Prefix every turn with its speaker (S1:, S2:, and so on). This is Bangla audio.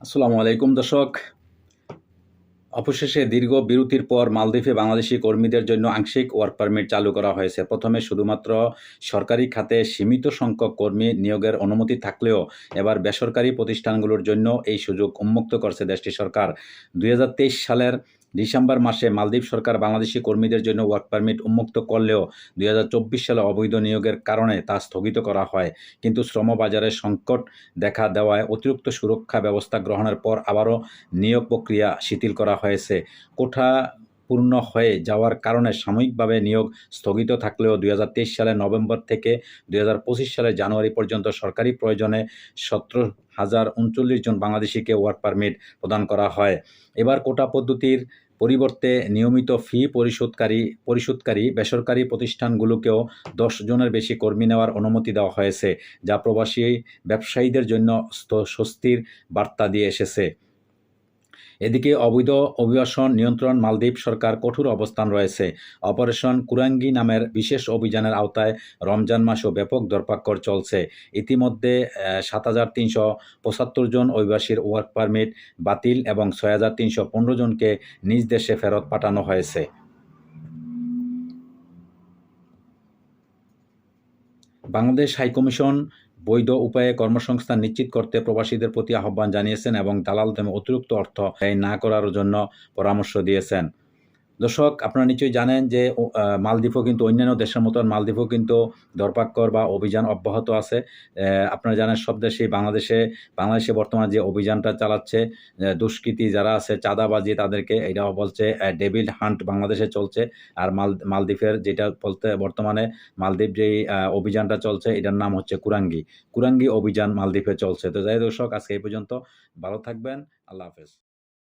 S1: আসসালামু আলাইকুম, দর্শক। অবশেষে দীর্ঘ বিরতির পর মালদ্বীপে বাংলাদেশি কর্মীদের জন্য আংশিক ওয়ার্ক পারমিট চালু করা হয়েছে। প্রথমে শুধুমাত্র সরকারি খাতে সীমিত সংখ্যক কর্মী নিয়োগের অনুমতি থাকলেও এবার বেসরকারি প্রতিষ্ঠানগুলোর জন্য এই সুযোগ উন্মুক্ত করছে দেশটির সরকার। দুই হাজার তেইশ সালের ডিসেম্বর মাসে মালদ্বীপ সরকার বাংলাদেশি কর্মীদের জন্য ওয়ার্ক পারমিট উন্মুক্ত করলেও দুই হাজার চব্বিশ সালে অবৈধ নিয়োগের কারণে তা স্থগিত করা হয়। কিন্তু শ্রমবাজারে সংকট দেখা দেওয়ায় অতিরিক্ত সুরক্ষা ব্যবস্থা গ্রহণের পর আবারও নিয়োগ প্রক্রিয়া শিথিল করা হয়েছে। কোঠা পূর্ণ হয়ে যাওয়ার কারণে সাময়িকভাবে নিয়োগ স্থগিত থাকলেও দুই সালের নভেম্বর থেকে দুই সালের জানুয়ারি পর্যন্ত সরকারি প্রয়োজনে সতেরো হাজার উনচল্লিশ জন বাংলাদেশিকে ওয়ার্ক পারমিট প্রদান করা হয়। এবার কোটা পদ্ধতির পরিবর্তে নিয়মিত ফি পরিশোধকারী পরিশোধকারী বেসরকারি প্রতিষ্ঠানগুলোকেও দশ জনের বেশি কর্মী নেওয়ার অনুমতি দেওয়া হয়েছে, যা প্রবাসী ব্যবসায়ীদের জন্য স্বস্তির বার্তা দিয়ে এসেছে। এদিকে অবৈধ অভিবাসন নিয়ন্ত্রণ মালদ্বীপ সরকার কঠোর অবস্থান রয়েছে। অপারেশন কুরাঙ্গি নামের বিশেষ অভিযানের আওতায় রমজান মাসও ব্যাপক দরপাক্কর চলছে। ইতিমধ্যে সাত হাজার তিনশো পঁচাত্তর জন অভিবাসীর ওয়ার্ক পারমিট বাতিল এবং ছয় হাজার তিনশো পনেরো জনকে নিজ দেশে ফেরত পাঠানো হয়েছে। বাংলাদেশ হাইকমিশন বৈধ উপায়ে কর্মসংস্থান নিশ্চিত করতে প্রবাসীদের প্রতি আহ্বান জানিয়েছেন এবং দালাল দামে অতিরিক্ত অর্থ ব্যয় না করার জন্য পরামর্শ দিয়েছেন। দর্শক, আপনারা নিশ্চয়ই জানেন যে মালদ্বীপও কিন্তু অন্যান্য দেশের মতন মালদ্বীপও কিন্তু দরপাক্কর বা অভিযান অব্যাহত আছে। আপনারা জানেন সব দেশেই বাংলাদেশে বাংলাদেশে বর্তমানে যে অভিযানটা চালাচ্ছে দুষ্কৃতী যারা আছে, চাঁদাবাজি তাদেরকে, এটা বলছে ডেভিল হান্ট বাংলাদেশে চলছে। আর মাল, মালদ্বীপের যেটা বলতে, বর্তমানে মালদ্বীপ যেই অভিযানটা চলছে, এটার নাম হচ্ছে কুরাঙ্গি। কুরাঙ্গি অভিযান মালদ্বীপে চলছে। তো যাই দর্শক, আজকে এই পর্যন্ত। ভালো থাকবেন। আল্লাহ হাফেজ।